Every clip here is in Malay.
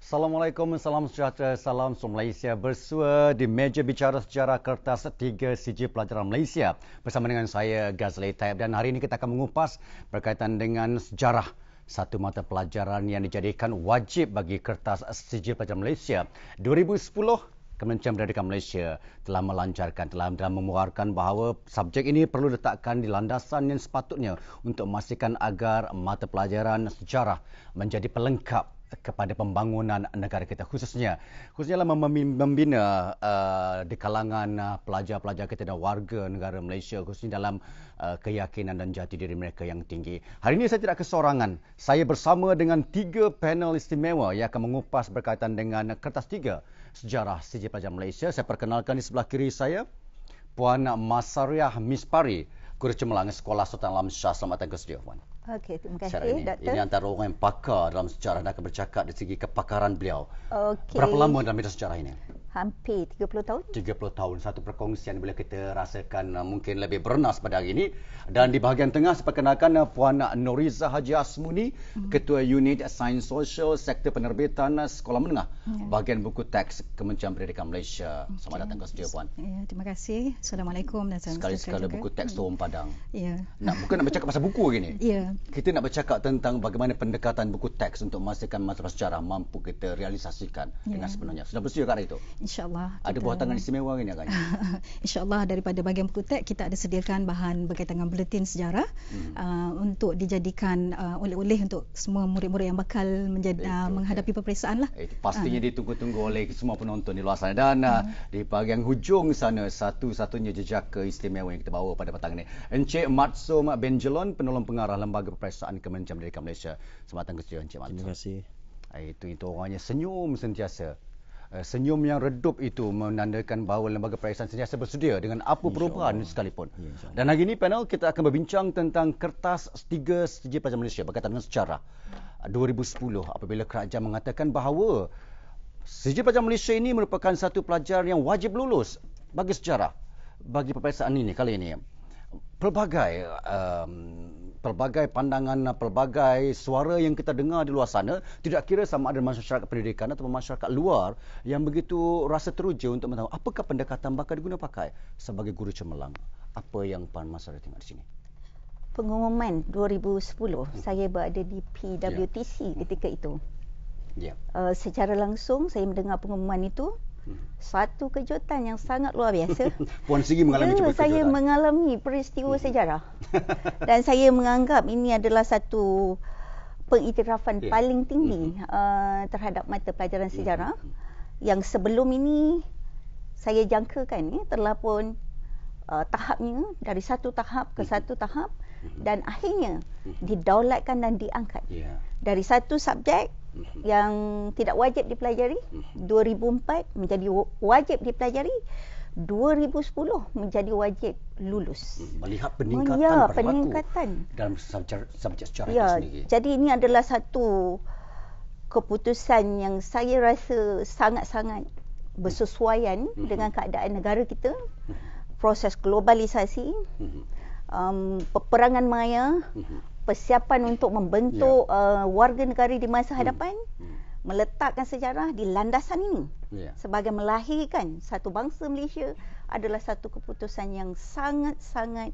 Assalamualaikum, salam sejahtera, salam semua Malaysia bersua di meja bicara sejarah kertas 3 CJ Pelajaran Malaysia. Bersama dengan saya Gazli Taib. Dan hari ini kita akan mengupas berkaitan dengan sejarah. Satu mata pelajaran yang dijadikan wajib bagi kertas CJ Pelajaran Malaysia. 2010 Kementerian Pendidikan Malaysia telah melancarkan, telah, telah memuarkan bahawa subjek ini perlu letakkan di landasan yang sepatutnya untuk memastikan agar mata pelajaran sejarah menjadi pelengkap kepada pembangunan negara kita khususnya khususnya dalam membina uh, di kalangan uh, pelajar-pelajar kita dan warga negara Malaysia khususnya dalam uh, keyakinan dan jati diri mereka yang tinggi. Hari ini saya tidak kesorangan. Saya bersama dengan tiga panel istimewa yang akan mengupas berkaitan dengan kertas tiga sejarah CJ Pelajar Malaysia. Saya perkenalkan di sebelah kiri saya Puan Masariah Mispari, Guru Cemerlang Sekolah Sultan Alam Shah. Selamat datang ke studio, Puan. Okey, terima kasih ini. doktor. Ini antara orang yang pakar dalam sejarah dan akan bercakap dari segi kepakaran beliau. Okey. Berapa lama dalam bidang sejarah ini? Hampir 30 tahun. 30 tahun. Satu perkongsian bila kita rasakan uh, mungkin lebih bernas pada hari ini. Dan di bahagian tengah saya perkenalkan uh, Puan Noriza Haji Asmuni, hmm. Ketua Unit Sains Sosial Sektor Penerbitan uh, Sekolah Menengah, ya. bahagian buku teks Kementerian Pendidikan Malaysia. Selamat okay. datang ke studio Puan. Ya, terima kasih. Assalamualaikum dan salam Sekali-sekala buku teks Turun Padang. Ya. Nak, bukan nak bercakap pasal buku gini. Ya. Kita nak bercakap tentang bagaimana pendekatan buku teks untuk memastikan masalah sejarah mampu kita realisasikan ya. dengan sebenarnya. Sudah bersedia kat itu? InsyaAllah. Ada buah tangan istimewa ini agaknya. InsyaAllah daripada bahagian buku teks kita ada sediakan bahan berkaitan dengan buletin sejarah hmm. uh, untuk dijadikan uh, oleh-oleh untuk semua murid-murid yang bakal menjadi, uh, menghadapi peperiksaan lah. Itu pastinya uh. ditunggu-tunggu oleh semua penonton di luar sana. Dan uh. di bahagian hujung sana satu-satunya jejak keistimewa yang kita bawa pada petang ini. Encik Matsum Benjelon, penolong pengarah Lembaga Peperiksaan Kementerian Pendidikan Malaysia. Selamat datang ke studio Encik Matsum. Terima kasih. Itu itu orangnya senyum sentiasa. Eh, senyum yang redup itu menandakan bahawa lembaga peperiksaan sentiasa bersedia dengan apa perubahan sekalipun. Ya, Dan hari ini panel kita akan berbincang tentang kertas tiga sejarah pelajar Malaysia berkaitan dengan sejarah 2010 apabila kerajaan mengatakan bahawa sejarah pelajar Malaysia ini merupakan satu pelajar yang wajib lulus bagi sejarah bagi peperiksaan ini kali ini. Pelbagai um, pelbagai pandangan, pelbagai suara yang kita dengar di luar sana, tidak kira sama ada masyarakat pendidikan atau masyarakat luar yang begitu rasa teruja untuk mengetahui apakah pendekatan bakal digunakan pakai sebagai guru cemerlang. Apa yang Puan Masara tengok di sini? Pengumuman 2010, hmm. saya berada di PWTC yeah. ketika itu. Yeah. Uh, secara langsung saya mendengar pengumuman itu, satu kejutan yang sangat luar biasa. Puan Sigi mengalami ya, saya mengalami peristiwa hmm. sejarah. Dan saya menganggap ini adalah satu pengiktirafan yeah. paling tinggi uh, terhadap mata pelajaran sejarah yang sebelum ini saya jangkakan ya, telah pun uh, tahapnya dari satu tahap ke satu tahap dan akhirnya didaulatkan dan diangkat. Yeah. Dari satu subjek Mhm. yang tidak wajib dipelajari 2004 mhm. menjadi wajib dipelajari 2010 menjadi wajib lulus mhm. melihat peningkatan ya, peningkatan dalam subjek, subjek sejarah ya, itu sendiri jadi ini adalah satu keputusan yang saya rasa sangat-sangat bersesuaian mm-hmm. dengan keadaan negara kita proses globalisasi um, peperangan maya mm-hmm persiapan untuk membentuk yeah. uh, warga negara di masa hmm. hadapan hmm. meletakkan sejarah di landasan ini yeah. sebagai melahirkan satu bangsa Malaysia adalah satu keputusan yang sangat-sangat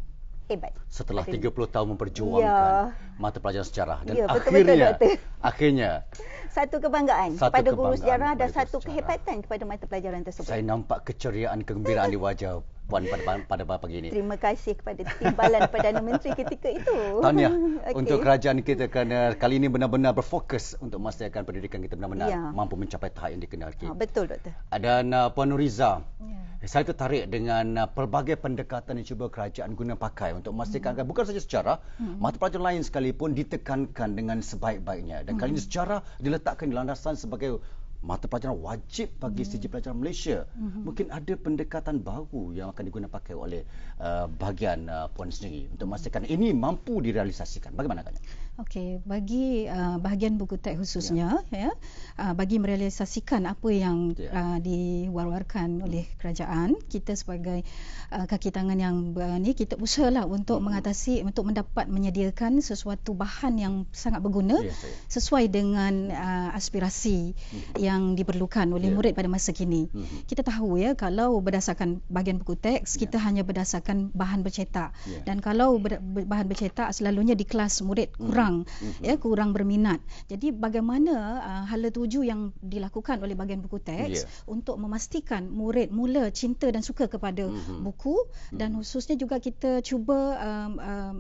hebat. Setelah 30 tahun memperjuangkan ya. mata pelajaran sejarah dan ya, betul, akhirnya betul, akhirnya satu kebanggaan satu kepada kebanggaan guru sejarah dan satu sejarah. kehebatan kepada mata pelajaran tersebut. Saya nampak keceriaan kegembiraan di wajah Puan pada, pada pagi ini. Terima kasih kepada timbalan Perdana Menteri ketika itu. Tahniah okay. untuk kerajaan kita kerana kali ini benar-benar berfokus untuk memastikan pendidikan kita benar-benar ya. mampu mencapai tahap yang dikendaki. Ha, betul, Doktor. Dan uh, Puan Nuriza, ya. saya tertarik dengan uh, pelbagai pendekatan yang cuba kerajaan guna pakai untuk memastikan hmm. bukan saja secara, hmm. mata pelajaran lain sekalipun ditekankan dengan sebaik-baiknya. Dan hmm. kali ini secara diletakkan di landasan sebagai mata pelajaran wajib bagi mm. segi pelajaran Malaysia. Mm-hmm. Mungkin ada pendekatan baru yang akan digunakan pakai oleh uh, bahagian uh, puan sendiri untuk memastikan ini mampu direalisasikan. Bagaimana agaknya? Okey, bagi uh, bahagian buku teks khususnya ya, ya uh, bagi merealisasikan apa yang yeah. uh, diwar-warkan oleh kerajaan, kita sebagai uh, kaki tangan yang uh, ni kita usahalah untuk mm-hmm. mengatasi untuk mendapat menyediakan sesuatu bahan yang sangat berguna yes, sesuai dengan uh, aspirasi mm-hmm. yang diperlukan oleh yeah. murid pada masa kini. Mm-hmm. Kita tahu ya kalau berdasarkan bahagian buku teks yeah. kita hanya berdasarkan bahan bercetak yeah. dan kalau ber, bahan bercetak selalunya di kelas murid kurang kurang mm-hmm. ya kurang berminat. Jadi bagaimana uh, hala tuju yang dilakukan oleh bahagian buku teks yeah. untuk memastikan murid mula cinta dan suka kepada mm-hmm. buku mm-hmm. dan khususnya juga kita cuba um, um,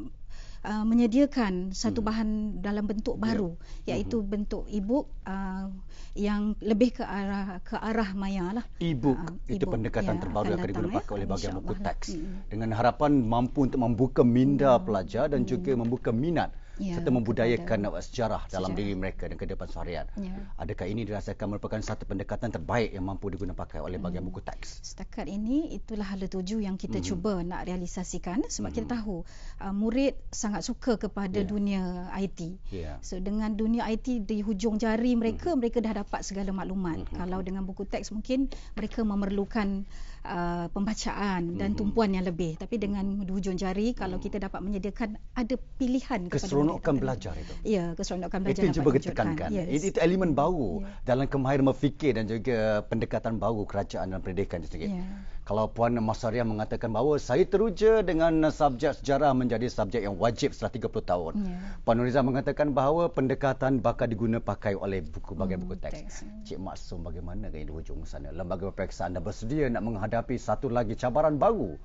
Uh, menyediakan satu hmm. bahan dalam bentuk ya. baru yeah. iaitu hmm. bentuk e-book uh, yang lebih ke arah ke arah maya lah. E-book uh, itu e pendekatan yeah, terbaru yang akan digunakan eh. oleh bahagian buku teks hmm. dengan harapan mampu untuk membuka minda hmm. pelajar dan hmm. juga membuka minat ya, serta membudayakan kepada sejarah dalam sejarah. diri mereka dan kehidupan seharian. Ya. Adakah ini dirasakan merupakan satu pendekatan terbaik yang mampu digunakan pakai oleh bahagian hmm. buku teks? Setakat ini itulah hala tuju yang kita hmm. cuba nak realisasikan sebab hmm. kita tahu uh, murid sangat suka kepada yeah. dunia IT. Yeah. So dengan dunia IT di hujung jari mereka hmm. mereka dah dapat segala maklumat. Hmm. Kalau dengan buku teks mungkin mereka memerlukan uh, pembacaan dan hmm. tumpuan yang lebih tapi dengan hujung jari kalau kita dapat menyediakan ada pilihan kepada keseronokan belajar itu. Ya, keseronokan belajar. Itu cuba kita tekankan. Yes. Itu elemen baru yeah. dalam kemahiran berfikir dan juga pendekatan baru kerajaan dalam pendidikan itu. Yeah. Kalau Puan Masaria mengatakan bahawa saya teruja dengan subjek sejarah menjadi subjek yang wajib setelah 30 tahun. Yeah. Puan Nuriza mengatakan bahawa pendekatan bakal diguna pakai oleh buku bagian buku teks. teks. Cik Maksum bagaimana di hujung sana? Lembaga peperiksaan anda bersedia nak menghadapi satu lagi cabaran baru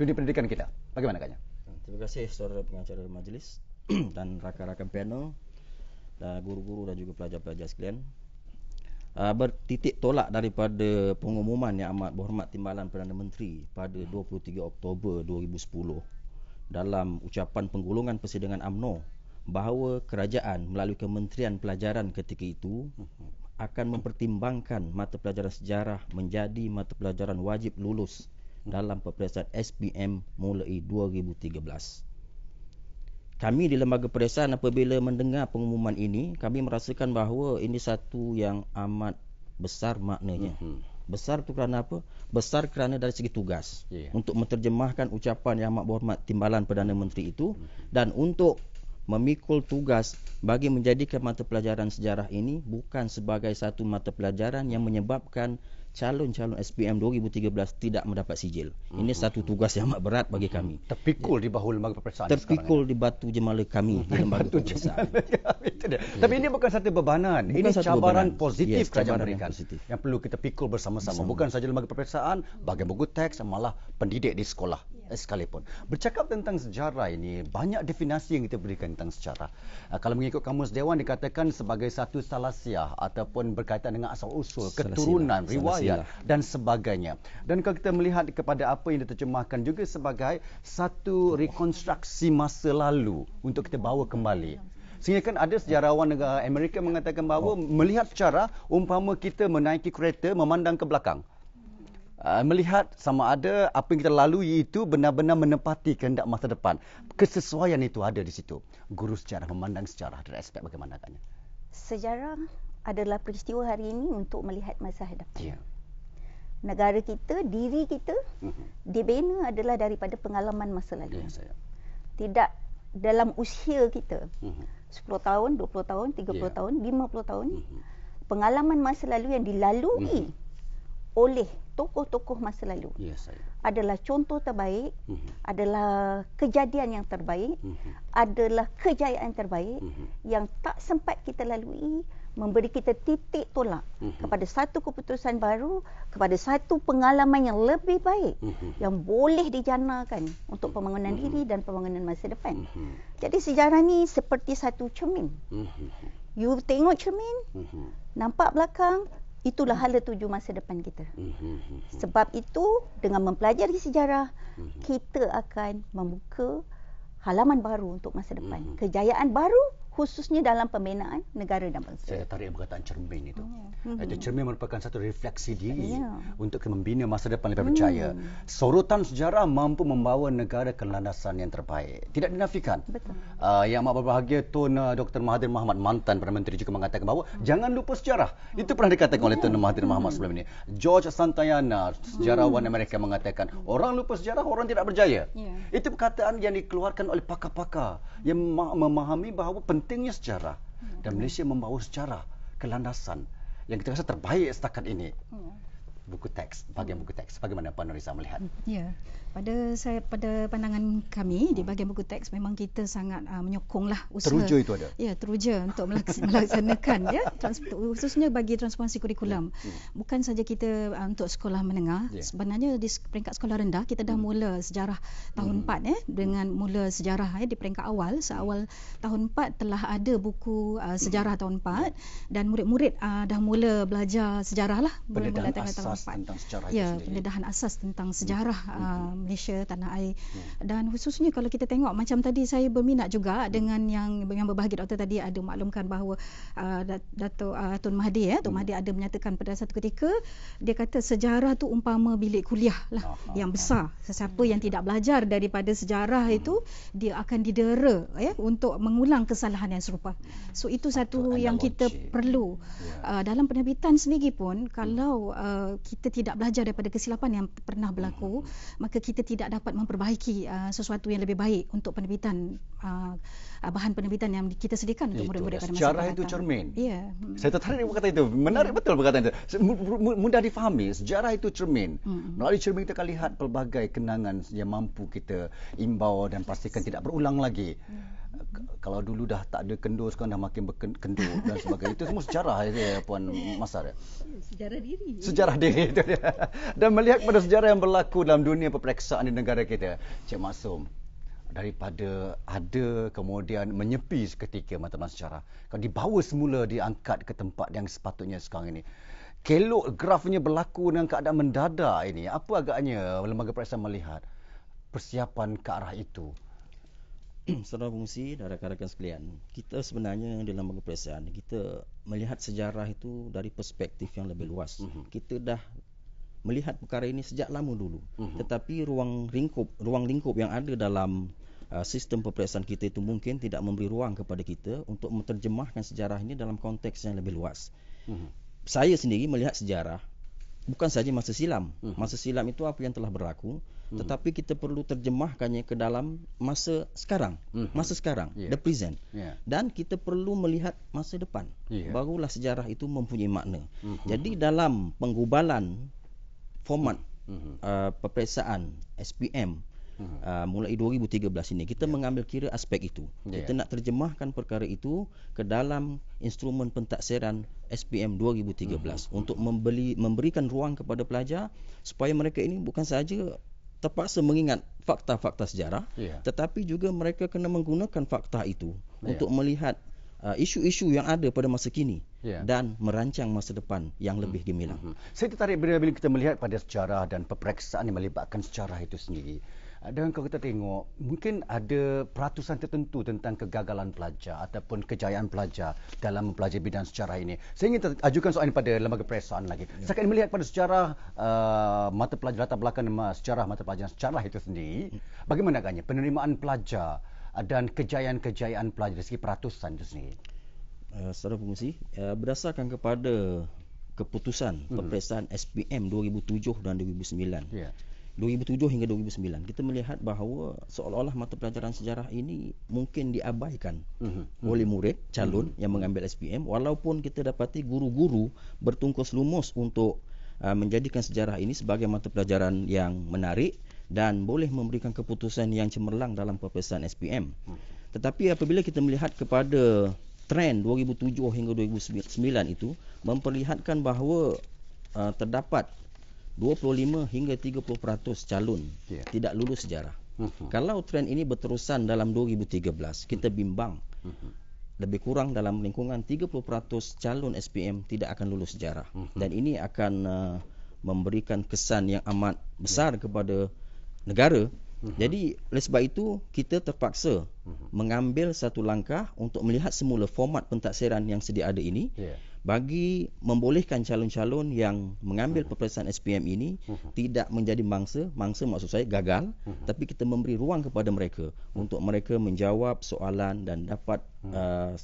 dunia pendidikan kita. Bagaimana katanya? Terima kasih saudara pengacara majlis. dan rakan-rakan panel dan guru-guru dan juga pelajar-pelajar sekalian uh, bertitik tolak daripada pengumuman yang amat berhormat Timbalan Perdana Menteri pada 23 Oktober 2010 dalam ucapan penggulungan persidangan AMNO bahawa kerajaan melalui Kementerian Pelajaran ketika itu akan mempertimbangkan mata pelajaran sejarah menjadi mata pelajaran wajib lulus dalam peperiksaan SPM mulai 2013 kami di lembaga perdesaan apabila mendengar pengumuman ini kami merasakan bahawa ini satu yang amat besar maknanya mm-hmm. besar tu kerana apa besar kerana dari segi tugas yeah. untuk menterjemahkan ucapan yang amat berhormat timbalan perdana menteri itu mm-hmm. dan untuk memikul tugas bagi menjadikan mata pelajaran sejarah ini bukan sebagai satu mata pelajaran yang menyebabkan calon-calon SPM 2013 tidak mendapat sijil. Hmm. Ini satu tugas yang amat berat bagi hmm. kami. Terpikul ya. di bahu lembaga peperiksaan Terpikul di batu jemala kami hmm. di lembaga peperiksaan. ya. Tapi ini bukan satu bebanan. Bukan ini satu cabaran bebanan. positif yes, kerajaan berikan yang, yang perlu kita pikul bersama-sama. Bukan saja lembaga peperiksaan, bagian buku teks malah pendidik di sekolah. Sekalipun. Bercakap tentang sejarah ini, banyak definasi yang kita berikan tentang sejarah. Uh, kalau mengikut kamus Dewan dikatakan sebagai satu salasiah ataupun berkaitan dengan asal usul, keturunan, riwayat ayat dan sebagainya. Dan kalau kita melihat kepada apa yang diterjemahkan juga sebagai satu rekonstruksi masa lalu untuk kita bawa kembali. Sehingga kan ada sejarawan negara Amerika mengatakan bahawa oh. melihat secara umpama kita menaiki kereta memandang ke belakang. Uh, melihat sama ada apa yang kita lalui itu benar-benar menepati kehendak masa depan. Kesesuaian itu ada di situ. Guru sejarah memandang sejarah dari aspek bagaimana kan? Sejarah adalah peristiwa hari ini untuk melihat masa hadapan. Yeah negara kita, diri kita mm-hmm. dibina adalah daripada pengalaman masa lalu. Ya, saya. Tidak dalam usia kita. Mm-hmm. 10 tahun, 20 tahun, 30 yeah. tahun, 50 tahun. Mm-hmm. Pengalaman masa lalu yang dilalui mm-hmm. oleh tokoh-tokoh masa lalu ya, saya. adalah contoh terbaik, mm-hmm. adalah kejadian yang terbaik, mm-hmm. adalah kejayaan terbaik mm-hmm. yang tak sempat kita lalui memberi kita titik tolak mm-hmm. kepada satu keputusan baru, kepada satu pengalaman yang lebih baik mm-hmm. yang boleh dijanakan untuk pembangunan mm-hmm. diri dan pembangunan masa depan. Mm-hmm. Jadi sejarah ni seperti satu cermin. Mm-hmm. You tengok cermin, mm-hmm. nampak belakang, itulah hala tuju masa depan kita. Mm-hmm. Sebab itu dengan mempelajari sejarah, mm-hmm. kita akan membuka halaman baru untuk masa depan. Mm-hmm. Kejayaan baru khususnya dalam pembinaan negara dan bangsa. Saya tarik perkataan cermin itu. Hmm. Itu cermin merupakan satu refleksi diri Ya. untuk membina masa depan lebih percaya. Sorotan sejarah mampu membawa negara ke landasan yang terbaik. Tidak dinafikan. Betul. Uh, yang amat berbahagia Tun uh, Dr. Mahathir Mohamad mantan Perdana Menteri juga mengatakan bahawa jangan lupa sejarah. Itu pernah dikatakan oleh Tun Mahathir Mohamad sebelum ini. George Santayana, sejarawan Amerika mengatakan orang lupa sejarah orang tidak berjaya. Ya. Itu perkataan yang dikeluarkan oleh pakar-pakar yang mema- memahami bahawa pentingnya sejarah. Dan Malaysia membawa sejarah ke landasan yang kita rasa terbaik setakat ini. Buku teks, bahagian buku teks. Bagaimana Puan Norisa melihat? Ya, pada saya pada pandangan kami di bahagian buku teks memang kita sangat uh, menyokonglah usaha. Teruja itu ada? Ya, teruja untuk melaks- melaksanakan ya, trans, khususnya bagi transformasi kurikulum. Bukan saja kita uh, untuk sekolah menengah, Ya. sebenarnya di peringkat sekolah rendah kita dah mula sejarah tahun 4 eh dengan mula sejarah eh di peringkat awal, seawal tahun 4 telah ada buku uh, sejarah tahun 4 dan murid-murid uh, dah mula belajar sejarah lah mula Pendedahan mula tahun asas 4. Tentang sejarah itu ya, sendiri. pendedahan asas tentang sejarah Hmm. uh, Malaysia tanah air dan khususnya kalau kita tengok macam tadi saya berminat juga Hmm. dengan yang yang berbahagia doktor tadi ada maklumkan bahawa uh, Dat- Dato uh, Tun Mahathir ya Tun Hmm. Mahathir ada menyatakan pada satu ketika dia kata sejarah tu umpama bilik kuliah lah Aha. yang besar sesiapa yang tidak belajar daripada sejarah Hmm. itu dia akan didera ya untuk mengulang kesalahan yang serupa so itu satu yang kita perlu Ya. uh, dalam penerbitan sendiri pun kalau uh, kita tidak belajar daripada kesilapan yang pernah berlaku maka kita tidak dapat memperbaiki uh, sesuatu yang lebih baik untuk penerbitan uh, uh, bahan penerbitan yang kita sediakan untuk murid-murid pada masa Sejarah itu cermin. Ya. Hmm. Saya tertarik dengan kata itu. Menarik betul perkataan itu. Mudah difahami. Sejarah itu cermin. Hmm. Melalui cermin kita akan lihat pelbagai kenangan yang mampu kita imbau dan pastikan tidak berulang lagi. K- Kalau dulu dah tak ada kendur, sekarang dah makin berkendur dan sebagainya. Itu semua sejarah ya, Puan Masar. ya? Sejarah diri. Sejarah diri Dan melihat pada sejarah yang berlaku dalam dunia peperiksaan di negara kita. Cik Masum, daripada ada kemudian menyepi seketika matematik sejarah. Kalau dibawa semula diangkat ke tempat yang sepatutnya sekarang ini. Kelok grafnya berlaku dengan keadaan mendadak ini. Apa agaknya lembaga peperiksaan melihat persiapan ke arah itu? Saudara fungsi dan rakan-rakan sekalian, kita sebenarnya dalam peperiksaan kita melihat sejarah itu dari perspektif yang lebih luas. Mhm. Kita dah melihat perkara ini sejak lama dulu. Mhm. Tetapi ruang lingkup ruang lingkup yang ada dalam uh, sistem peperiksaan kita itu mungkin tidak memberi ruang kepada kita untuk menerjemahkan sejarah ini dalam konteks yang lebih luas. Mhm. Saya sendiri melihat sejarah bukan saja masa silam. Mhm. Masa silam itu apa yang telah berlaku, Mhm. tetapi kita perlu terjemahkannya ke dalam masa sekarang. Mhm. Masa sekarang, Ya. the present. Ya. Dan kita perlu melihat masa depan. Ya. Barulah sejarah itu mempunyai makna. Mhm. Jadi dalam penggubalan format Mhm. uh, peperiksaan SPM Mhm. uh, mulai 2013 ini kita mengambil kira aspek itu. Ya. Kita nak terjemahkan perkara itu ke dalam instrumen pentaksiran SPM 2013 Mhm. untuk membeli memberikan ruang kepada pelajar supaya mereka ini bukan saja terpaksa mengingat fakta-fakta sejarah Ya. tetapi juga mereka kena menggunakan fakta itu Ya. untuk melihat uh, isu-isu yang ada pada masa kini Ya. dan merancang masa depan yang lebih gemilang. Mhm. Saya tertarik bila kita melihat pada sejarah dan peperiksaan yang melibatkan sejarah itu sendiri. Dan kalau kita tengok, mungkin ada peratusan tertentu tentang kegagalan pelajar ataupun kejayaan pelajar dalam mempelajari bidang sejarah ini. Saya ingin ajukan soalan ini pada lembaga peperiksaan lagi. Ya. Saya akan melihat pada sejarah uh, mata pelajar latar belakang sejarah mata pelajaran sejarah itu sendiri. Bagaimana agaknya penerimaan pelajar dan kejayaan-kejayaan pelajar dari segi peratusan itu sendiri. Uh, saudara pengusi, uh, berdasarkan kepada keputusan Hmm. peperiksaan SPM 2007 dan 2009. Ya. 2007 hingga 2009 kita melihat bahawa seolah-olah mata pelajaran sejarah ini mungkin diabaikan Mhm. oleh murid calon yang mengambil SPM walaupun kita dapati guru-guru bertungkus lumus untuk uh, menjadikan sejarah ini sebagai mata pelajaran yang menarik dan boleh memberikan keputusan yang cemerlang dalam peperiksaan SPM. Tetapi apabila kita melihat kepada trend 2007 hingga 2009 itu memperlihatkan bahawa uh, terdapat 25 hingga 30% calon Ya. tidak lulus sejarah. Mhm. Kalau trend ini berterusan dalam 2013, kita bimbang Mhm. lebih kurang dalam lingkungan 30% calon SPM tidak akan lulus sejarah. Mhm. Dan ini akan uh, memberikan kesan yang amat besar kepada negara Hmm. Jadi oleh sebab itu kita terpaksa hmm. mengambil satu langkah untuk melihat semula format pentaksiran yang sedia ada ini yeah. Bagi membolehkan calon-calon yang mengambil hmm. peperiksaan SPM ini hmm. tidak menjadi mangsa, mangsa maksud saya gagal, hmm. tapi kita memberi ruang kepada mereka hmm. untuk mereka menjawab soalan dan dapat hmm. uh,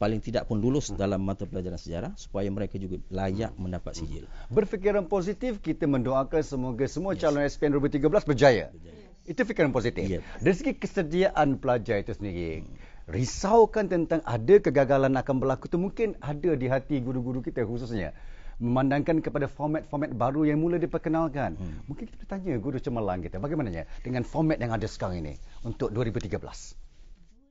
paling tidak pun lulus hmm. dalam mata pelajaran sejarah supaya mereka juga layak mendapat sijil. Berfikiran positif kita mendoakan semoga semua yes. calon SPM 2013 berjaya. berjaya. Itu fikiran positif. Yes. Dari segi kesediaan pelajar itu sendiri, hmm. Risaukan tentang ada kegagalan akan berlaku itu mungkin ada di hati guru-guru kita khususnya memandangkan kepada format-format baru yang mula diperkenalkan. Hmm. Mungkin kita bertanya guru cemerlang kita, bagaimananya dengan format yang ada sekarang ini untuk 2013?